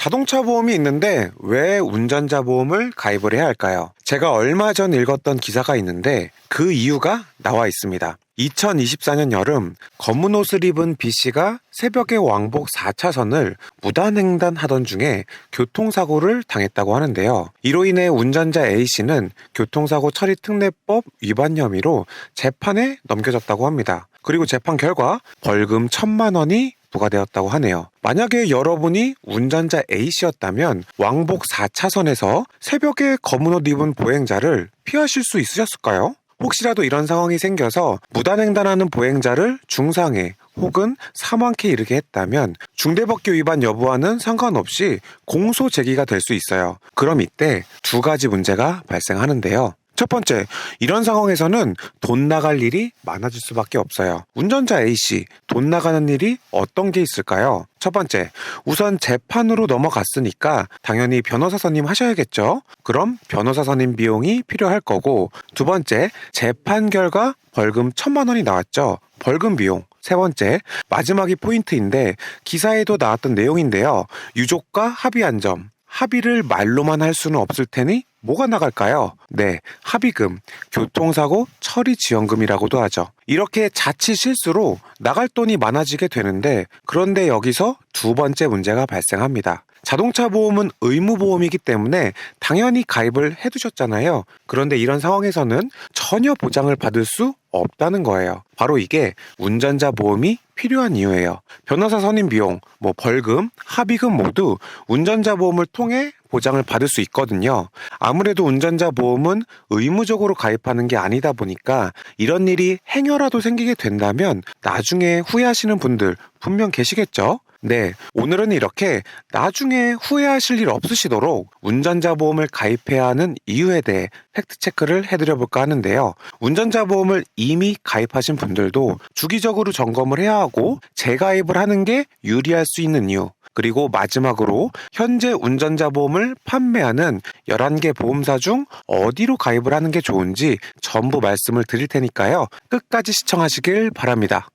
자동차 보험이 있는데 왜 운전자 보험을 가입을 해야 할까요? 제가 얼마 전 읽었던 기사가 있는데 그 이유가 나와 있습니다. 2024년 여름 검은 옷을 입은 B씨가 새벽에 왕복 4차선을 무단횡단하던 중에 교통사고를 당했다고 하는데요. 이로 인해 운전자 A씨는 교통사고 처리 특례법 위반 혐의로 재판에 넘겨졌다고 합니다. 그리고 재판 결과 벌금 1천만 원이 부과되었다고 하네요. 만약에 여러분이 운전자 A씨였다면 왕복 4차선에서 새벽에 검은 옷 입은 보행자를 피하실 수 있으셨을까요? 혹시라도 이런 상황이 생겨서 무단횡단하는 보행자를 중상해 혹은 사망케 이르게 했다면 중대법규 위반 여부와는 상관없이 공소 제기가 될 수 있어요. 그럼 이때 두 가지 문제가 발생하는데요. 첫 번째, 이런 상황에서는 돈 나갈 일이 많아질 수밖에 없어요. 운전자 A씨, 돈 나가는 일이 어떤 게 있을까요? 첫 번째, 우선 재판으로 넘어갔으니까 당연히 변호사 선임 하셔야겠죠? 그럼 변호사 선임 비용이 필요할 거고, 두 번째, 재판 결과 벌금 천만 원이 나왔죠? 벌금 비용. 세 번째, 마지막이 포인트인데 기사에도 나왔던 내용인데요. 유족과 합의한 점. 합의를 말로만 할 수는 없을 테니 뭐가 나갈까요? 네, 합의금, 교통사고 처리 지원금이라고도 하죠. 이렇게 자칫 실수로 나갈 돈이 많아지게 되는데 그런데 여기서 두 번째 문제가 발생합니다. 자동차 보험은 의무 보험이기 때문에 당연히 가입을 해두셨잖아요. 그런데 이런 상황에서는 전혀 보장을 받을 수 없다는 거예요. 바로 이게 운전자 보험이 필요한 이유예요. 변호사 선임 비용, 뭐 벌금, 합의금 모두 운전자 보험을 통해 보장을 받을 수 있거든요. 아무래도 운전자 보험은 의무적으로 가입하는 게 아니다 보니까 이런 일이 행여라도 생기게 된다면 나중에 후회하시는 분들 분명 계시겠죠? 네, 오늘은 이렇게 나중에 후회하실 일 없으시도록 운전자 보험을 가입해야 하는 이유에 대해 팩트체크를 해드려 볼까 하는데요. 운전자 보험을 이미 가입하신 분들도 주기적으로 점검을 해야 하고 재가입을 하는 게 유리할 수 있는 이유. 그리고 마지막으로 현재 운전자 보험을 판매하는 11개 보험사 중 어디로 가입을 하는 게 좋은지 전부 말씀을 드릴 테니까요. 끝까지 시청하시길 바랍니다.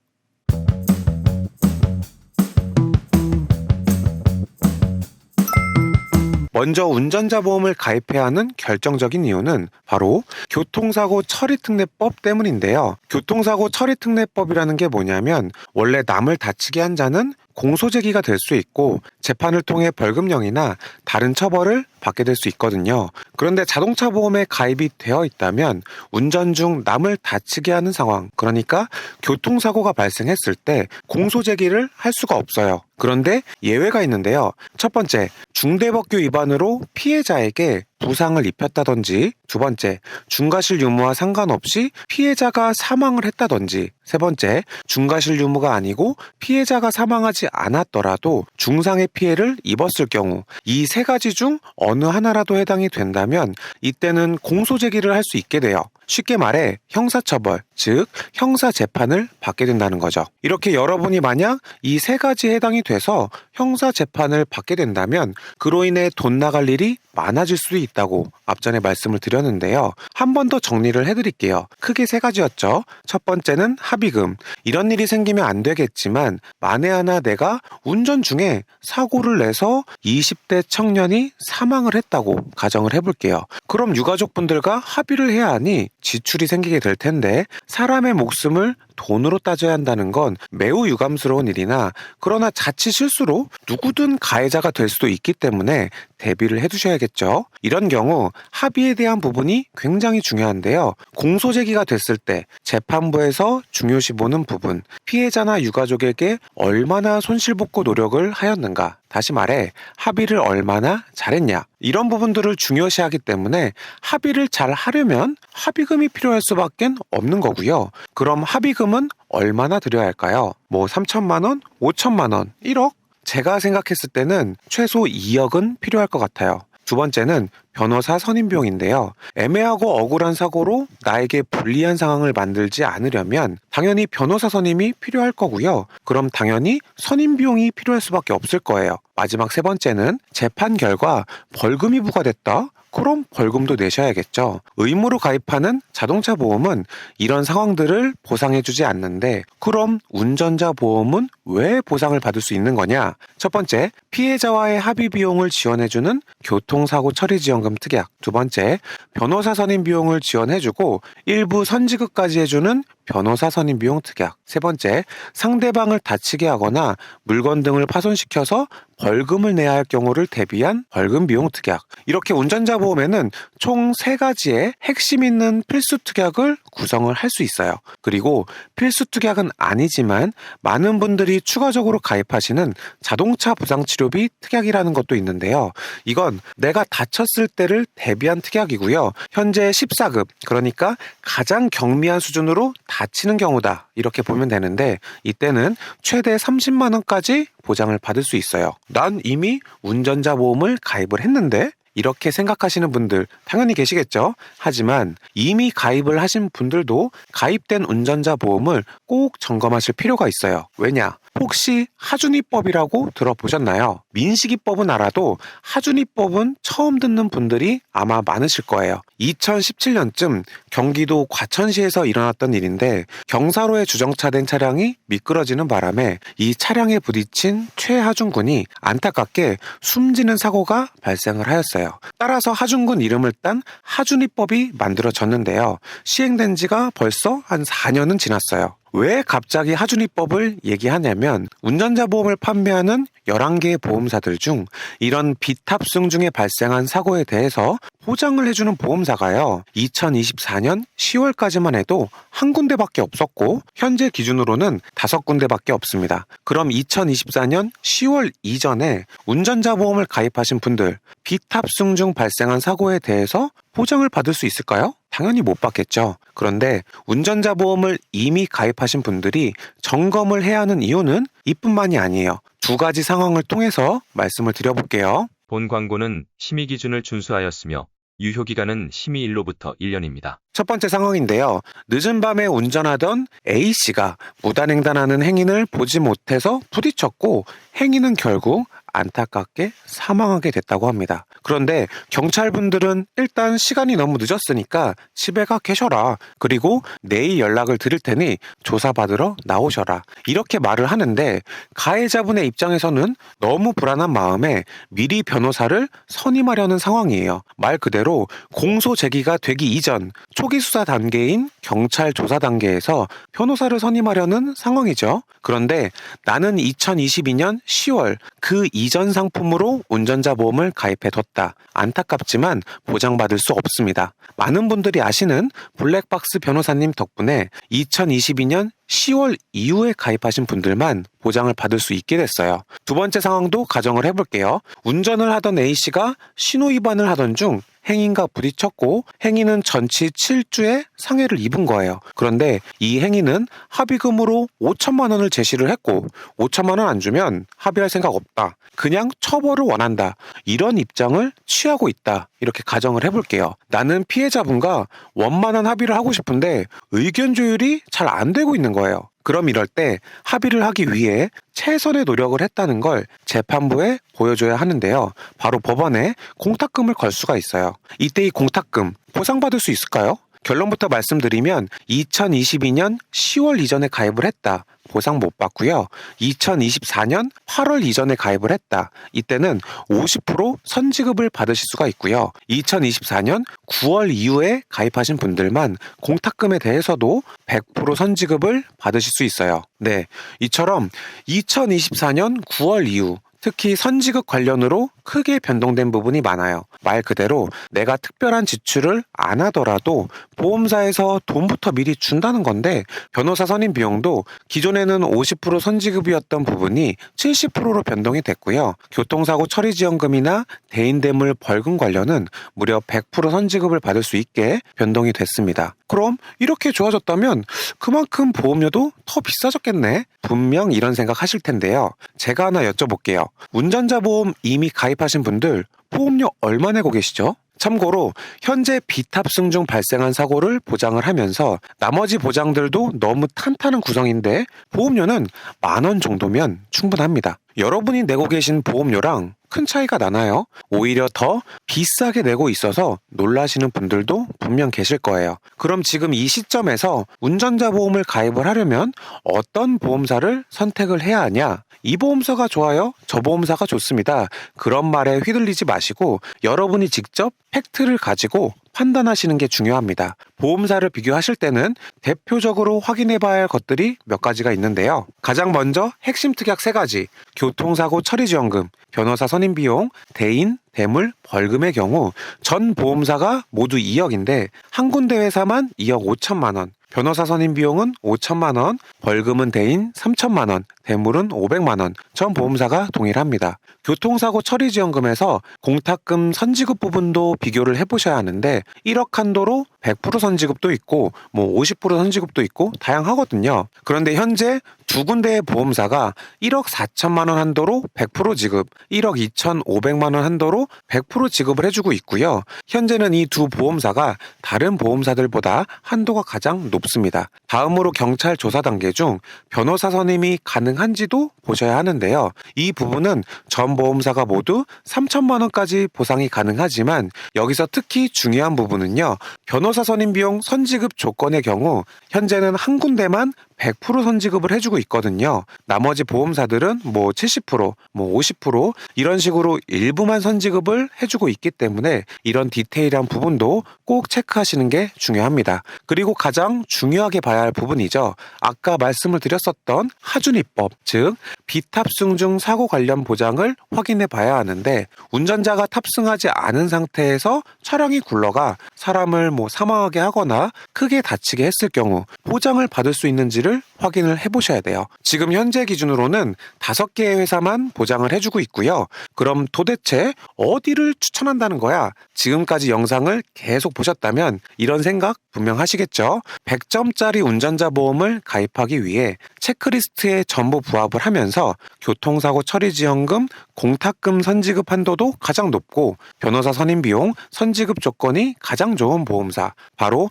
먼저 운전자 보험을 가입해야 하는 결정적인 이유는 바로 교통사고 처리특례법 때문인데요. 교통사고 처리특례법이라는 게 뭐냐면 원래 남을 다치게 한 자는 공소제기가 될 수 있고 재판을 통해 벌금형이나 다른 처벌을 받게 될 수 있거든요. 그런데 자동차 보험에 가입이 되어 있다면 운전 중 남을 다치게 하는 상황, 그러니까 교통사고가 발생했을 때 공소제기를 할 수가 없어요. 그런데 예외가 있는데요. 첫 번째, 중대법규 위반으로 피해자에게 부상을 입혔다든지, 두 번째, 중과실 유무와 상관없이 피해자가 사망을 했다든지, 세 번째, 중과실 유무가 아니고 피해자가 사망하지 않았더라도 중상의 피해를 입었을 경우, 이 세 가지 중 어느 하나라도 해당이 된다면 이때는 공소 제기를 할 수 있게 돼요. 쉽게 말해 형사처벌, 즉 형사 재판을 받게 된다는 거죠. 이렇게 여러분이 만약 이 세 가지에 해당이 돼서 형사 재판을 받게 된다면 그로 인해 돈 나갈 일이 많아질 수도 있다고 앞전에 말씀을 드렸는데요. 한 번 더 정리를 해드릴게요. 크게 세 가지였죠. 첫 번째는 합의금. 이런 일이 생기면 안 되겠지만 만에 하나 내가 운전 중에 사고를 내서 20대 청년이 사망을 했다고 가정을 해볼게요. 그럼 유가족분들과 합의를 해야 하니 지출이 생기게 될 텐데 사람의 목숨을 돈으로 따져야 한다는 건 매우 유감스러운 일이나 그러나 자칫 실수로 누구든 가해자가 될 수도 있기 때문에 대비를 해두셔야겠죠. 이런 경우 합의에 대한 부분이 굉장히 중요한데요. 공소 제기가 됐을 때 재판부에서 중요시 보는 부분, 피해자나 유가족에게 얼마나 손실복구 노력을 하였는가, 다시 말해 합의를 얼마나 잘했냐 이런 부분들을 중요시하기 때문에 합의를 잘 하려면 합의금이 필요할 수밖에 없는 거고요. 그럼 합의금은 얼마나 드려야 할까요? 뭐 3천만 원, 5천만 원, 1억? 제가 생각했을 때는 최소 2억은 필요할 것 같아요. 두 번째는 변호사 선임 비용인데요. 애매하고 억울한 사고로 나에게 불리한 상황을 만들지 않으려면 당연히 변호사 선임이 필요할 거고요. 그럼 당연히 선임 비용이 필요할 수밖에 없을 거예요. 마지막 세 번째는 재판 결과 벌금이 부과됐다? 그럼 벌금도 내셔야겠죠. 의무로 가입하는 자동차 보험은 이런 상황들을 보상해주지 않는데, 그럼 운전자 보험은 왜 보상을 받을 수 있는 거냐? 첫 번째, 피해자와의 합의 비용을 지원해주는 교통사고 처리 지원금 특약. 두 번째, 변호사 선임 비용을 지원해주고 일부 선지급까지 해주는 변호사 선임 비용 특약. 세 번째, 상대방을 다치게 하거나 물건 등을 파손시켜서 벌금을 내야 할 경우를 대비한 벌금 비용 특약. 이렇게 운전자 보험에는 총 세 가지의 핵심 있는 필수 특약을 구성을 할 수 있어요. 그리고 필수 특약은 아니지만 많은 분들이 추가적으로 가입하시는 자동차 부상 치료비 특약이라는 것도 있는데요. 이건 내가 다쳤을 때를 대비한 특약이고요. 현재 14급, 그러니까 가장 경미한 수준으로 다치는 경우다. 이렇게 보면 되는데 이때는 최대 30만 원까지 보장을 받을 수 있어요. 난 이미 운전자 보험을 가입을 했는데 이렇게 생각하시는 분들 당연히 계시겠죠. 하지만 이미 가입을 하신 분들도 가입된 운전자 보험을 꼭 점검하실 필요가 있어요. 왜냐? 혹시 하준이법이라고 들어보셨나요? 민식이법은 알아도 하준이법은 처음 듣는 분들이 아마 많으실 거예요. 2017년쯤 경기도 과천시에서 일어났던 일인데 경사로에 주정차된 차량이 미끄러지는 바람에 이 차량에 부딪힌 최하준 군이 안타깝게 숨지는 사고가 발생을 하였어요. 따라서 하준 군 이름을 딴 하준이법이 만들어졌는데요. 시행된 지가 벌써 한 4년은 지났어요. 왜 갑자기 하준이법을 얘기하냐면 운전자 보험을 판매하는 11개의 보험사들 중 이런 비탑승 중에 발생한 사고에 대해서 보장을 해주는 보험사가요. 2024년 10월까지만 해도 한 군데밖에 없었고 현재 기준으로는 다섯 군데밖에 없습니다. 그럼 2024년 10월 이전에 운전자 보험을 가입하신 분들 비탑승 중 발생한 사고에 대해서 보장을 받을 수 있을까요? 당연히 못 받겠죠. 그런데 운전자 보험을 이미 가입하신 분들이 점검을 해야 하는 이유는 이뿐만이 아니에요. 두 가지 상황을 통해서 말씀을 드려볼게요. 본 광고는 심의 기준을 준수하였으며 유효 기간은 심의일로부터 1년입니다. 첫 번째 상황인데요. 늦은 밤에 운전하던 A씨가 무단횡단하는 행인을 보지 못해서 부딪혔고 행인은 결국 안타깝게 사망하게 됐다고 합니다. 그런데 경찰분들은 일단 시간이 너무 늦었으니까 집에 가 계셔라. 그리고 내일 연락을 드릴 테니 조사받으러 나오셔라. 이렇게 말을 하는데 가해자분의 입장에서는 너무 불안한 마음에 미리 변호사를 선임하려는 상황이에요. 말 그대로 공소 제기가 되기 이전 초기 수사 단계인 경찰 조사 단계에서 변호사를 선임하려는 상황이죠. 그런데 나는 2022년 10월 그 이전 상품으로 운전자 보험을 가입해뒀다. 안타깝지만 보장받을 수 없습니다. 많은 분들이 아시는 블랙박스 변호사님 덕분에 2022년 10월 이후에 가입하신 분들만 보장을 받을 수 있게 됐어요. 두 번째 상황도 가정을 해볼게요. 운전을 하던 A씨가 신호 위반을 하던 중 행인과 부딪혔고 행인은 전치 7주의 상해를 입은 거예요. 그런데 이 행인은 합의금으로 5천만 원을 제시를 했고 5천만 원 안 주면 합의할 생각 없다. 그냥 처벌을 원한다. 이런 입장을 취하고 있다. 이렇게 가정을 해볼게요. 나는 피해자분과 원만한 합의를 하고 싶은데 의견 조율이 잘 안 되고 있는 거예요. 그럼 이럴 때 합의를 하기 위해 최선의 노력을 했다는 걸 재판부에 보여줘야 하는데요. 바로 법원에 공탁금을 걸 수가 있어요. 이때 이 공탁금 보상받을 수 있을까요? 결론부터 말씀드리면 2022년 10월 이전에 가입을 했다. 보상 못 받고요. 2024년 8월 이전에 가입을 했다. 이때는 50% 선지급을 받으실 수가 있고요. 2024년 9월 이후에 가입하신 분들만 공탁금에 대해서도 100% 선지급을 받으실 수 있어요. 네. 이처럼 2024년 9월 이후 특히 선지급 관련으로 크게 변동된 부분이 많아요. 말 그대로 내가 특별한 지출을 안 하더라도 보험사에서 돈부터 미리 준다는 건데 변호사 선임 비용도 기존에는 50% 선지급이었던 부분이 70%로 변동이 됐고요. 교통사고 처리 지원금이나 대인대물 벌금 관련은 무려 100% 선지급을 받을 수 있게 변동이 됐습니다. 그럼 이렇게 좋아졌다면 그만큼 보험료도 더 비싸졌겠네? 분명 이런 생각 하실 텐데요. 제가 하나 여쭤볼게요. 운전자 보험 이미 가입하신 분들 보험료 얼마 내고 계시죠? 참고로 현재 비탑승 중 발생한 사고를 보장을 하면서 나머지 보장들도 너무 탄탄한 구성인데 보험료는 만 원 정도면 충분합니다. 여러분이 내고 계신 보험료랑 큰 차이가 나나요? 오히려 더 비싸게 내고 있어서 놀라시는 분들도 분명 계실 거예요. 그럼 지금 이 시점에서 운전자 보험을 가입을 하려면 어떤 보험사를 선택을 해야 하냐? 이 보험사가 좋아요? 저 보험사가 좋습니다. 그런 말에 휘둘리지 마시고 여러분이 직접 팩트를 가지고 판단하시는 게 중요합니다. 보험사를 비교하실 때는 대표적으로 확인해 봐야 할 것들이 몇 가지가 있는데요. 가장 먼저 핵심 특약 세 가지. 교통사고 처리지원금, 변호사 선임 비용, 대인, 대물, 벌금의 경우 전 보험사가 모두 2억인데 한 군데 회사만 2억 5천만 원, 변호사 선임 비용은 5천만 원, 벌금은 대인 3천만 원, 대물은 500만 원. 전 보험사가 동일합니다. 교통사고 처리지원금에서 공탁금 선지급 부분도 비교를 해보셔야 하는데 1억 한도로 100% 선지급도 있고 뭐 50% 선지급도 있고 다양하거든요. 그런데 현재 두 군데의 보험사가 1억 4천만 원 한도로 100% 지급, 1억 2,500만 원 한도로 100% 지급을 해주고 있고요. 현재는 이 두 보험사가 다른 보험사들보다 한도가 가장 높습니다. 다음으로 경찰 조사 단계 중 변호사 선임이 가능 한지도 보셔야 하는데요. 이 부분은 전 보험사가 모두 3천만 원까지 보상이 가능하지만 여기서 특히 중요한 부분은요. 변호사 선임 비용 선지급 조건의 경우 현재는 한 군데만 100% 선지급을 해주고 있거든요. 나머지 보험사들은 뭐 70%, 뭐 50% 이런 식으로 일부만 선지급을 해주고 있기 때문에 이런 디테일한 부분도 꼭 체크하시는 게 중요합니다. 그리고 가장 중요하게 봐야 할 부분이죠. 아까 말씀을 드렸었던 하준이법, 즉 비탑승 중 사고 관련 보장을 확인해 봐야 하는데 운전자가 탑승하지 않은 상태에서 차량이 굴러가 사람을 뭐 사망하게 하거나 크게 다치게 했을 경우 보장을 받을 수 있는지를 확인을 해 보셔야 돼요. 지금 현재 기준으로는 다섯 개의 회사만 보장을 해주고 있고요. 그럼 도대체 어디를 추천한다는 거야? 지금까지 영상을 계속 보셨다면 이런 생각 분명 하시겠죠? 100점짜리 운전자 보험을 가입하기 위해 체크리스트에 전부 부합을 하면서 교통사고 처리지원금, 공탁금 선지급 한도도 가장 높고 변호사 선임 비용, 선지급 조건이 가장 좋은 보험사 바로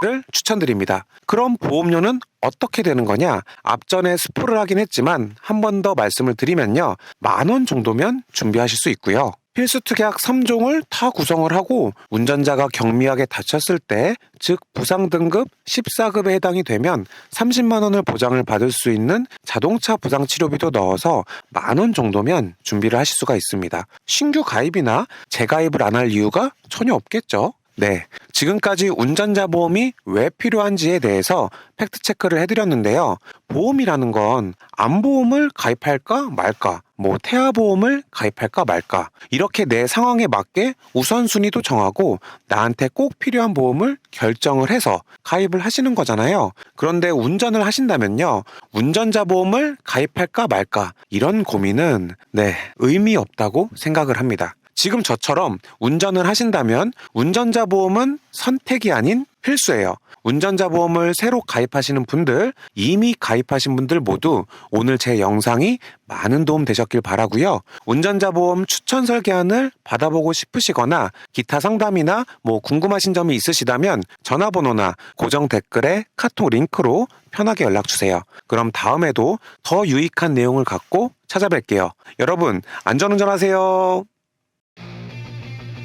를 추천드립니다. 그럼 보험료는 어떻게 되는 거냐? 앞전에 스포를 하긴 했지만 한 번 더 말씀을 드리면요. 만 원 정도면 준비하실 수 있고요. 필수 특약 3종을 다 구성을 하고 운전자가 경미하게 다쳤을 때, 즉 부상 등급 14급에 해당이 되면 30만 원을 보장을 받을 수 있는 자동차 부상 치료비도 넣어서 만 원 정도면 준비를 하실 수가 있습니다. 신규 가입이나 재가입을 안 할 이유가 전혀 없겠죠. 네. 지금까지 운전자 보험이 왜 필요한지에 대해서 팩트 체크를 해드렸는데요. 보험이라는 건 암보험을 가입할까 말까, 뭐 태아보험을 가입할까 말까, 이렇게 내 상황에 맞게 우선순위도 정하고 나한테 꼭 필요한 보험을 결정을 해서 가입을 하시는 거잖아요. 그런데 운전을 하신다면요. 운전자 보험을 가입할까 말까, 이런 고민은, 네, 의미 없다고 생각을 합니다. 지금 저처럼 운전을 하신다면 운전자 보험은 선택이 아닌 필수예요. 운전자 보험을 새로 가입하시는 분들, 이미 가입하신 분들 모두 오늘 제 영상이 많은 도움 되셨길 바라고요. 운전자 보험 추천 설계안을 받아보고 싶으시거나 기타 상담이나 뭐 궁금하신 점이 있으시다면 전화번호나 고정 댓글에 카톡 링크로 편하게 연락 주세요. 그럼 다음에도 더 유익한 내용을 갖고 찾아뵐게요. 여러분, 안전운전하세요.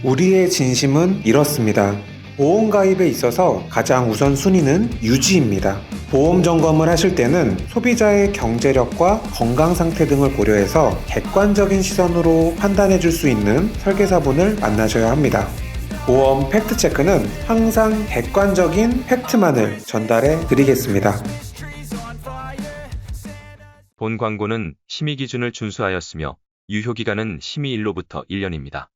우리의 진심은 이렇습니다. 보험 가입에 있어서 가장 우선 순위는 유지입니다. 보험 점검을 하실 때는 소비자의 경제력과 건강 상태 등을 고려해서 객관적인 시선으로 판단해 줄 수 있는 설계사분을 만나셔야 합니다. 보험 팩트체크는 항상 객관적인 팩트만을 전달해 드리겠습니다. 본 광고는 심의 기준을 준수하였으며 유효 기간은 심의 일로부터 1년입니다.